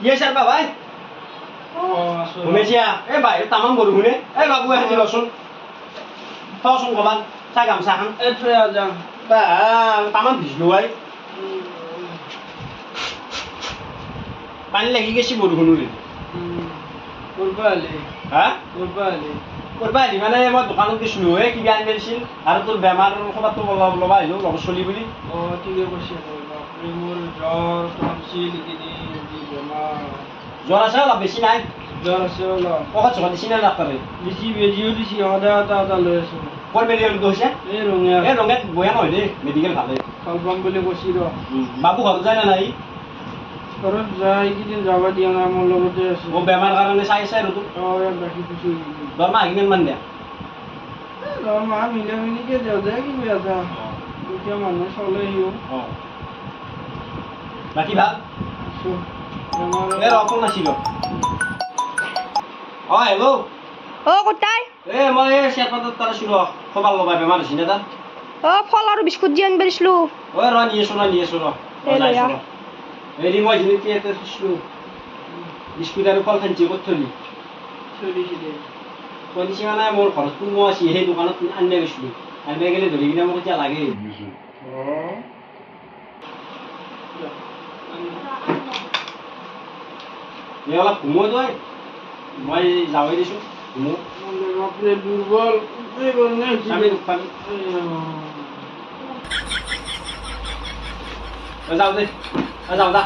ইয়ে স্যাৰ বাবাই ঘুমেছিয়া এ বাহিৰত তামাম বৰষুণে এই বাবু এখানি লচোন থচোন ক'বাত চাই গামচাখন এই থৈ আহ তামাম ভিজলো আই পানী লাগি গেছি বৰষুণৰে আহিলি হা কৰবা আহিলি আহিলি মানে মই দোকানত গৈছিলোঁ হে কিবা আনি দিছিল আৰু তোৰ বেমাৰ ক'ৰবাতো ল'ব ল'বা আহিলোঁ লগত চলি বুলি। অঁ ঠিকে কৈছে মোৰ জ্বৰ টনচিল বেমাৰ। জ্বৰ আছে অলপ বেছি নাই? জ্বৰ আছে অলপ। ঔষধ চৌষধ দিছি নে ডাক্তৰে? বেছি বেজিও দিছে সদায় এটা এটা লৈ আছোঁ। ক'ৰ মেডিকেলটো হৈছে? এই ৰঙীয়া এই ৰঙেত বয়া নহয় দেই মেডিকেল ভালে। ভাল পাম বুলি কৈছি ৰ। বাবু ঘৰত যায় নে নাই? ঘৰত যাই এইকেইদিন যাব দিয়া নাই মোৰ লগতে আছে। মোৰ বেমাৰ কাৰণে চাই আছে আৰু তোক। অঁ ইয়াত ৰাখি থৈছোঁ দৰমহা কিমান মান দিয়া? মা মিলা মিলিকে দেওঁ দে কিবা এটা এতিয়া মানুহে চলে সিও অঁ। বাকী ভালো? আছোঁ। এ ৰ নাছিল। অঁ হেল্ল' অ কোথায়? এ মই এই চেৰপাতত তাৰ আছিলোঁ ৰ খবৰ ল'বা বেমাৰ হৈছে নে তাৰ অ ফল আৰু বিস্কুট যি আনিব দিছিলো। ঐ ৰ নি আছোঁ ৰ নি আছোঁ ৰ। Very much in theater show. Disputar call can you what to me? Policy man, I'm more for two more. She had one of the unnervishly. I make a little bit of a lag. You are more than why is our issue? No, I'm not. যাও দে মই থকা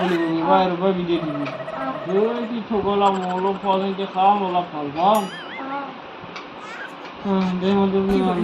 বুলি ক'বি বাহিৰৰ পৰা বিদায় দিবি এই কি ঠগলা মই 嗯，连我都不要。